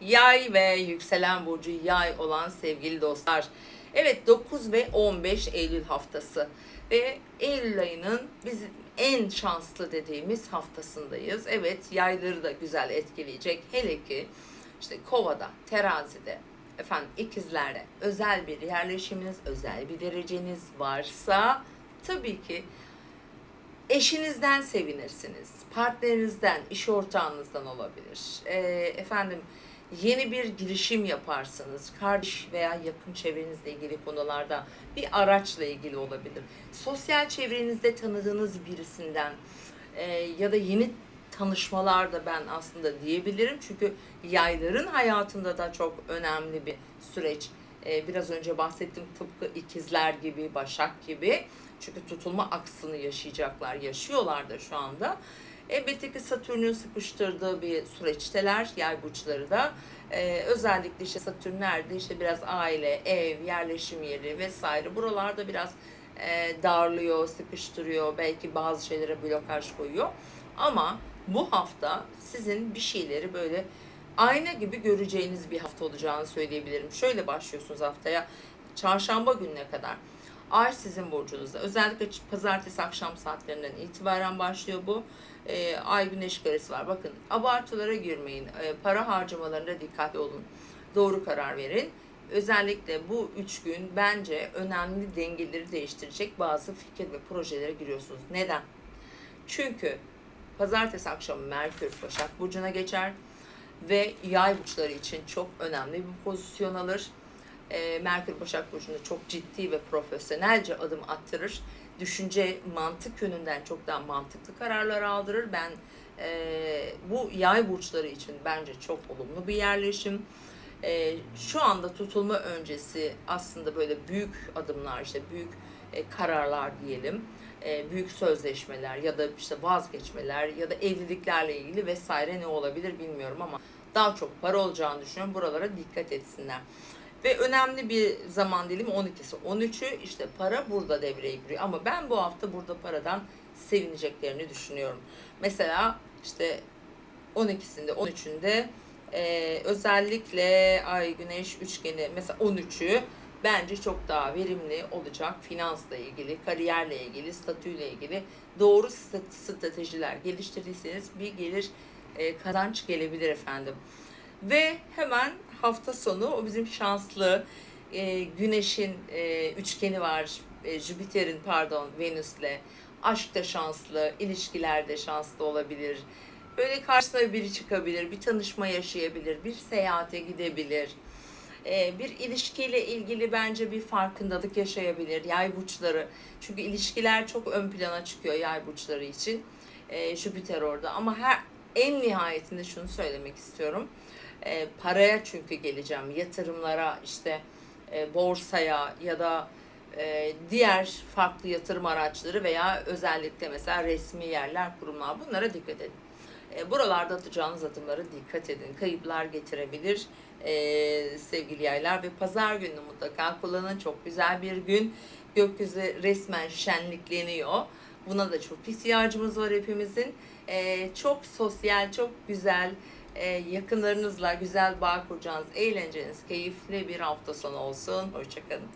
Yay ve yükselen burcu yay olan sevgili dostlar. Evet 9 ve 15 Eylül haftası ve Eylül ayının bizim en şanslı dediğimiz haftasındayız. Evet yayları da güzel etkileyecek. Hele ki işte Kova'da, Terazi'de, efendim ikizlerde özel bir yerleşiminiz, özel bir dereceniz varsa tabii ki eşinizden sevinirsiniz. Partnerinizden, iş ortağınızdan olabilir. Ee, efendim yeni bir girişim yaparsınız. Kardeş veya yakın çevrenizle ilgili konularda bir araçla ilgili olabilir. Sosyal çevrenizde tanıdığınız birisinden e, ya da yeni tanışmalar da ben aslında diyebilirim. Çünkü yayların hayatında da çok önemli bir süreç. Ee, biraz önce bahsettim tıpkı ikizler gibi, başak gibi. Çünkü tutulma aksını yaşayacaklar, yaşıyorlar da şu anda. Elbette ki Satürn'ün sıkıştırdığı bir süreçteler, yay burçları da. Ee, özellikle işte Satürn nerede? İşte biraz aile, ev, yerleşim yeri vesaire. Buralarda biraz e, darlıyor, sıkıştırıyor. Belki bazı şeylere blokaj koyuyor. Ama bu hafta sizin bir şeyleri böyle ayna gibi göreceğiniz bir hafta olacağını söyleyebilirim. Şöyle başlıyorsunuz haftaya çarşamba gününe kadar. Ay sizin burcunuzda. Özellikle pazartesi akşam saatlerinden itibaren başlıyor bu. Ee, ay güneş karesi var. Bakın abartılara girmeyin. Ee, para harcamalarında dikkatli olun. Doğru karar verin. Özellikle bu üç gün bence önemli dengeleri değiştirecek bazı fikir ve projelere giriyorsunuz. Neden? Çünkü pazartesi akşamı Merkür Başak Burcu'na geçer ve yay burçları için çok önemli bir pozisyon alır. E, Merkür Başak Burcu'nda çok ciddi ve profesyonelce adım attırır. Düşünce mantık yönünden çok daha mantıklı kararlar aldırır. Ben e, bu yay burçları için bence çok olumlu bir yerleşim. E, şu anda tutulma öncesi aslında böyle büyük adımlar işte büyük e, kararlar diyelim e, büyük sözleşmeler ya da işte vazgeçmeler ya da evliliklerle ilgili vesaire ne olabilir bilmiyorum ama daha çok para olacağını düşünüyorum. Buralara dikkat etsinler. Ve önemli bir zaman dilimi 12'si 13'ü işte para burada devreye giriyor. Ama ben bu hafta burada paradan sevineceklerini düşünüyorum. Mesela işte 12'sinde 13'ünde e, özellikle ay güneş üçgeni mesela 13'ü bence çok daha verimli olacak. Finansla ilgili, kariyerle ilgili, statüyle ilgili doğru stratejiler geliştirdiyseniz bir gelir e, kazanç gelebilir efendim. Ve hemen hafta sonu o bizim şanslı e, Güneş'in e, üçgeni var. E, Jüpiter'in pardon Venüs'le. Aşkta şanslı, ilişkilerde şanslı olabilir. Böyle karşısına biri çıkabilir, bir tanışma yaşayabilir, bir seyahate gidebilir e, bir ilişkiyle ilgili bence bir farkındalık yaşayabilir yay burçları. Çünkü ilişkiler çok ön plana çıkıyor yay burçları için. E, Jüpiter orada ama her en nihayetinde şunu söylemek istiyorum. E, paraya çünkü geleceğim. Yatırımlara işte e, borsaya ya da e, diğer farklı yatırım araçları veya özellikle mesela resmi yerler, kurumlar bunlara dikkat edin. E, buralarda atacağınız adımlara dikkat edin. Kayıplar getirebilir e, sevgili yaylar ve pazar günü mutlaka kullanın. Çok güzel bir gün. Gökyüzü resmen şenlikleniyor. Buna da çok ihtiyacımız var hepimizin. E, çok sosyal, çok güzel, e, yakınlarınızla güzel bağ kuracağınız, eğlenceniz, keyifli bir hafta sonu olsun. Hoşçakalın.